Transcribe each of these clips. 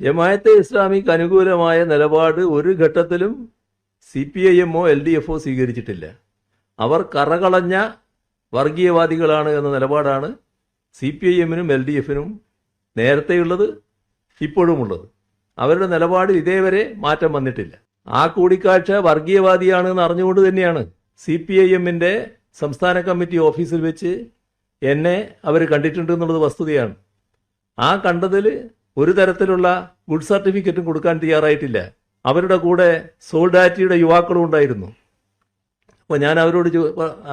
ജമായത്തെ ഇസ്ലാമിക്ക് അനുകൂലമായ നിലപാട് ഒരു ഘട്ടത്തിലും സി പി ഐ എമ്മോ എൽ ഡി എഫോ സ്വീകരിച്ചിട്ടില്ല. അവർ കറകളഞ്ഞ വർഗീയവാദികളാണ് എന്ന നിലപാടാണ് സി പി ഐ എമ്മിനും എൽ ഡി എഫിനും നേരത്തെയുള്ളത് ഇപ്പോഴുമുള്ളത്. അവരുടെ നിലപാടിൽ ഇതേവരെ മാറ്റം വന്നിട്ടില്ല. ആ കൂടിക്കാഴ്ച വർഗീയവാദിയാണ് എന്ന് അറിഞ്ഞുകൊണ്ട് തന്നെയാണ് സി പി ഐ എമ്മിന്റെ സംസ്ഥാന കമ്മിറ്റി ഓഫീസിൽ വെച്ച് എന്നെ അവർ കണ്ടിട്ടുണ്ട് എന്നുള്ളത് വസ്തുതയാണ്. ആ കണ്ടതിൽ ഒരു തരത്തിലുള്ള ഗുഡ് സർട്ടിഫിക്കറ്റും കൊടുക്കാൻ തയ്യാറായിട്ടില്ല. അവരുടെ കൂടെ സോൾഡാറ്റിയുടെ യുവാക്കളും ഉണ്ടായിരുന്നു. അപ്പോൾ ഞാൻ അവരോട്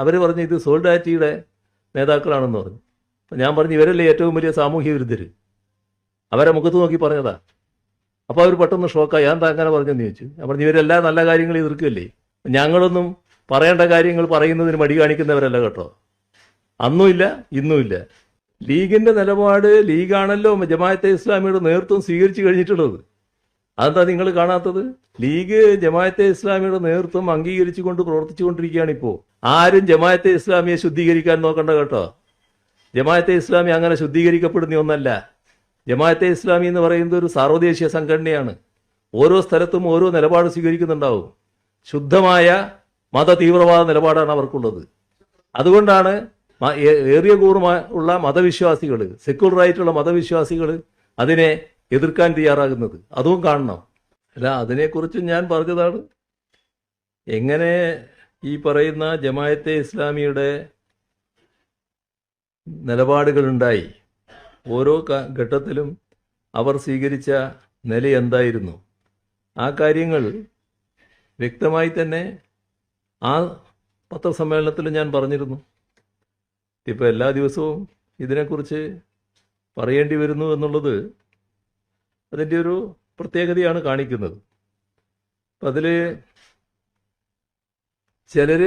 അവർ പറഞ്ഞു ഇത് സോൾഡാറ്റിയുടെ നേതാക്കളാണെന്ന് പറഞ്ഞു. അപ്പോൾ ഞാൻ പറഞ്ഞു ഇവരല്ലേ ഏറ്റവും വലിയ സാമൂഹ്യ വിരുദ്ധർ അവരെ മുഖത്ത് നോക്കി പറഞ്ഞതാ. അപ്പോൾ അവർ പെട്ടെന്ന് ഷോക്കായി ഞാൻ അങ്ങനെ പറഞ്ഞെന്ന് ചോദിച്ചു. ഞാൻ പറഞ്ഞു ഇവരെല്ലാ നല്ല കാര്യങ്ങൾ എതിർക്കുകയല്ലേ? ഞങ്ങളൊന്നും പറയേണ്ട കാര്യങ്ങൾ പറയുന്നതിന് മടി കാണിക്കുന്നവരല്ല കേട്ടോ. അന്നുമില്ല ഇന്നുമില്ല. ലീഗിന്റെ നിലപാട് ലീഗാണല്ലോ ജമാഅത്തെ ഇസ്ലാമിയുടെ നേതൃത്വം സ്വീകരിച്ചു കഴിഞ്ഞിട്ടുള്ളത്. അതെന്താ നിങ്ങൾ കാണാത്തത്? ലീഗ് ജമാഅത്തെ ഇസ്ലാമിയുടെ നേതൃത്വം അംഗീകരിച്ചു അംഗീകരിച്ചുകൊണ്ട് പ്രവർത്തിച്ചുകൊണ്ടിരിക്കുകയാണ് ഇപ്പോ. ആരും ജമാഅത്തെ ഇസ്ലാമിയെ ശുദ്ധീകരിക്കാൻ നോക്കണ്ട കേട്ടോ. ജമാഅത്തെ ഇസ്ലാമി അങ്ങനെ ശുദ്ധീകരിക്കപ്പെടുന്ന ഒന്നല്ല. ജമാഅത്തെ ഇസ്ലാമി എന്ന് പറയുന്നത് ഒരു സാർവദേശീയ സംഘടനയാണ്. ഓരോ സ്ഥലത്തും ഓരോ നിലപാട് സ്വീകരിക്കുന്നുണ്ടാവും. ശുദ്ധമായ മത തീവ്രവാദ നിലപാടാണ് അവർക്കുള്ളത്. അതുകൊണ്ടാണ് ഏറിയ കൂറുമുള്ള മതവിശ്വാസികൾ സെക്യുലറായിട്ടുള്ള മതവിശ്വാസികൾ അതിനെ എതിർക്കാൻ തയ്യാറാകുന്നത്. അതും കാണണം. അല്ല അതിനെക്കുറിച്ച് ഞാൻ പറഞ്ഞതാണ്. എങ്ങനെ ഈ പറയുന്ന ജമായത്തെ ഇസ്ലാമിയുടെ നിലപാടുകളുണ്ടായി? ഓരോ ഘട്ടത്തിലും അവർ സ്വീകരിച്ച നില എന്തായിരുന്നു? ആ കാര്യങ്ങൾ വ്യക്തമായി തന്നെ ആ പത്രസമ്മേളനത്തിൽ ഞാൻ പറഞ്ഞിരുന്നു. ഇപ്പോൾ എല്ലാ ദിവസവും ഇതിനെക്കുറിച്ച് പറയേണ്ടി വരുന്നു എന്നുള്ളത് അതിന്റെ ഒരു പ്രത്യേകതയാണ് കാണിക്കുന്നത്. അപ്പം അതിൽ ചിലർ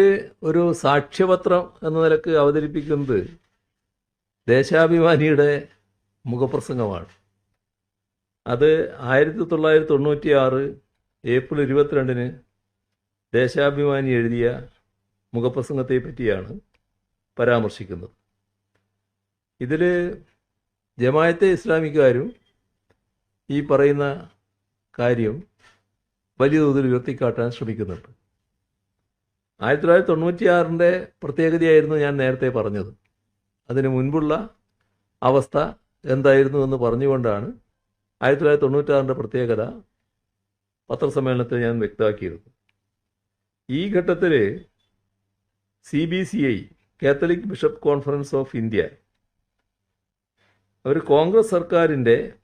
ഒരു സാക്ഷ്യപത്രം എന്ന നിലയ്ക്ക് അവതരിപ്പിക്കുന്നത് ദേശാഭിമാനിയുടെ മുഖപ്രസംഗമാണ്. അത് ആയിരത്തി തൊള്ളായിരത്തി തൊണ്ണൂറ്റി ആറ് ഏപ്രിൽ ഇരുപത്തിരണ്ടിന് ദേശാഭിമാനി എഴുതിയ മുഖപ്രസംഗത്തെ പറ്റിയാണ്. പരാമർശിക്കുന്നത്. ഇതിൽ ജമായത്തെ ഇസ്ലാമിക്കാരും ഈ പറയുന്ന കാര്യം വലിയ തോതിൽ ഉയർത്തിക്കാട്ടാൻ ശ്രമിക്കുന്നുണ്ട്. ആയിരത്തി തൊള്ളായിരത്തി തൊണ്ണൂറ്റിയാറിന്റെ പ്രത്യേകതയായിരുന്നു ഞാൻ നേരത്തെ പറഞ്ഞത്. അതിന് മുൻപുള്ള അവസ്ഥ എന്തായിരുന്നു എന്ന് പറഞ്ഞുകൊണ്ടാണ് ആയിരത്തി തൊള്ളായിരത്തി തൊണ്ണൂറ്റാറിന്റെ പ്രത്യേകത പത്രസമ്മേളനത്തിൽ ഞാൻ വ്യക്തമാക്കിയിരുന്നു ഈ ഘട്ടത്തിൽ C B C I catholic bishop conference of India. അവർ കോൺഗ്രസ് സർക്കാരിന്റെ